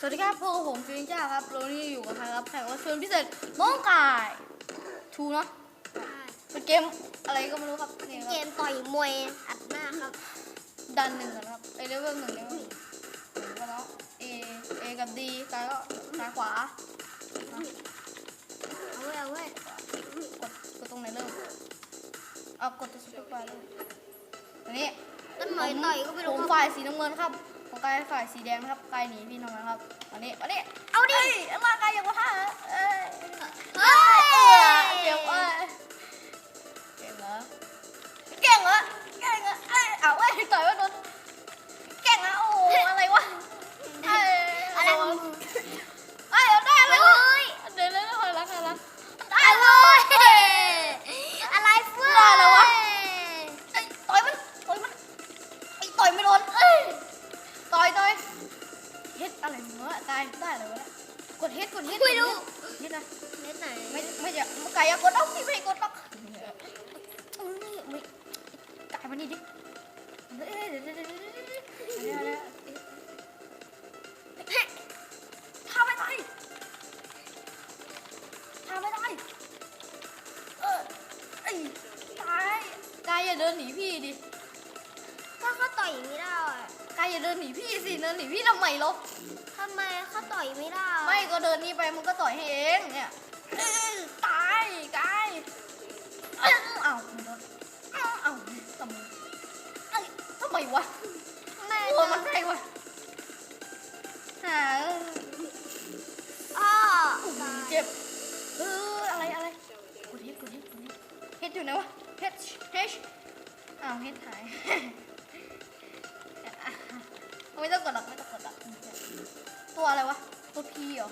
สวัสดีครับพวกบผมฟิวจ้าครับเรานี่อยู่กับใครครับแขกรับเชิญพิเศษน้องกายทูเนาะเป็นเกมอะไรก็ไม่รู้ครับนี่คเกรับมต่อยมวยอัดหน้าครับ ดันหนึ่งก่อนครับไอเลเวลหนึ่งเลเวลหนึ่งก็แล้วเอเอกับดีกายก็ซ้ายขวาเอาไว้เอาไว้กดกดตรงไหนเริ่มเอากดตัวสปีกไปเริ่มอันนี้ต้นไม้ต่อยก็ไม่ผรู้มครับฝ่ายสีน้ำเงินครับของ กายฝ่ายสีแดงนะครับกายหนีพี่น้องนะครับอันนี้อันนี้เอาดิเอ้ยมากายอย่างว่า ได้เลยวะเนี่ยกดเฮ็ดกดเฮ็ดไม่รู้เฮ็ดนะเล่นไหนไม่ไม่จะไก่อะกดเอาพี่ไม่ให้กดหรอกเอ้ยไม่ไก่มานี่ดิเอ้ยเดี๋ยวเดี๋ยวเดี๋ยวเดี๋ยวเดี๋ยวเดี๋ยวเฮ้ยทำไม่ได้ทำไม่ได้เออไอ้ตายกายอย่าเดินหนีพี่ดิก็เขาต่อยไม่ได้อะ กายอย่าเดินหนีพี่สิเดินหนีพี่ทำไมลบทำไมเขาต่อยไม่ได้ ไม่ก็เดินนี่ไปมันก็ต่อยให้เองเนี่ยเอ้ยตายกายเอ้าเอ้าไม่โดนเอ้าเอ้าทำไมเอ้ยทำไมวะแม่โอ้มันใครวะหาอ้อเจ็บเอออะไรอะไรกดเฮดกดเฮดกดเฮดเฮดอยู่ไหนวะเฮดเฮดอ้าวเฮดหาย ไม่ต้องกดหรอกไม่ต้องกดหรอกตัวอะไรวะ ตัวพีเหรอ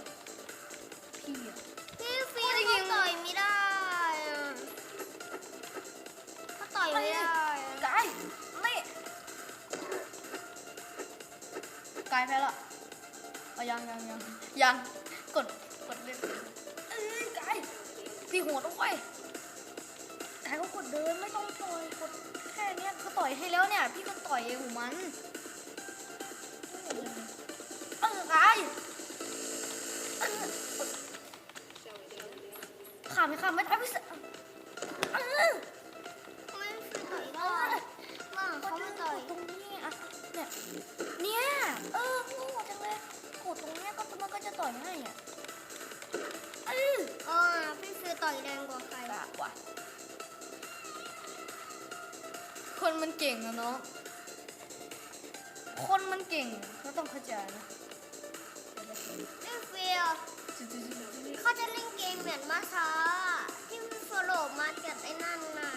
พีเหรอพี่ฟิล์มเขาต่อยไม่ได้อะเขาต่อยไม่ได้อะกายนี่กายแพ้และเอายังยังยังยังกดกดเล่นเอ้ยกายพี่หัวต้องไปกายก็กดเดินไม่ต้องต่อยกดแค่เนี้ยเขาต่อยให้แล้วเนี่ย พี่ก็ต่อยเองของมัน เออกายขาไม่ขาไม่ได้พี่เสเออทำไม่เนี่ยเนี่ยเออโง่จังเลยกดตรงเนี้ยก็มันก็จะต่อยให้อะเอออ๋อพี่ฟิล์มต่อยแรงกว่าใครกว่ะคนมันเก่งอะเนาะคนมันเก่งก็ต้องเข้าใจนะ มาช้าที่พี่โฟโลมากับไอ้นั่นน่ะ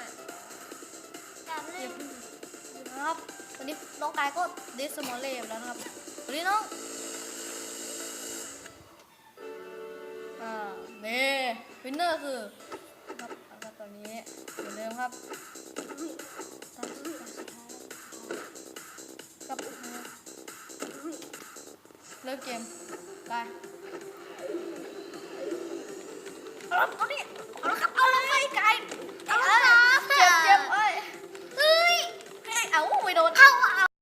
กับเล่นนะครับวันนี้น้องกายก็เดสมอลเล่ไปแล้วนะครับวันนี้น้องอ่านี่วินเนอร์คือครับแล้วตอนนี้เหมือนเดิมครับกับเลิกเกมไป เอา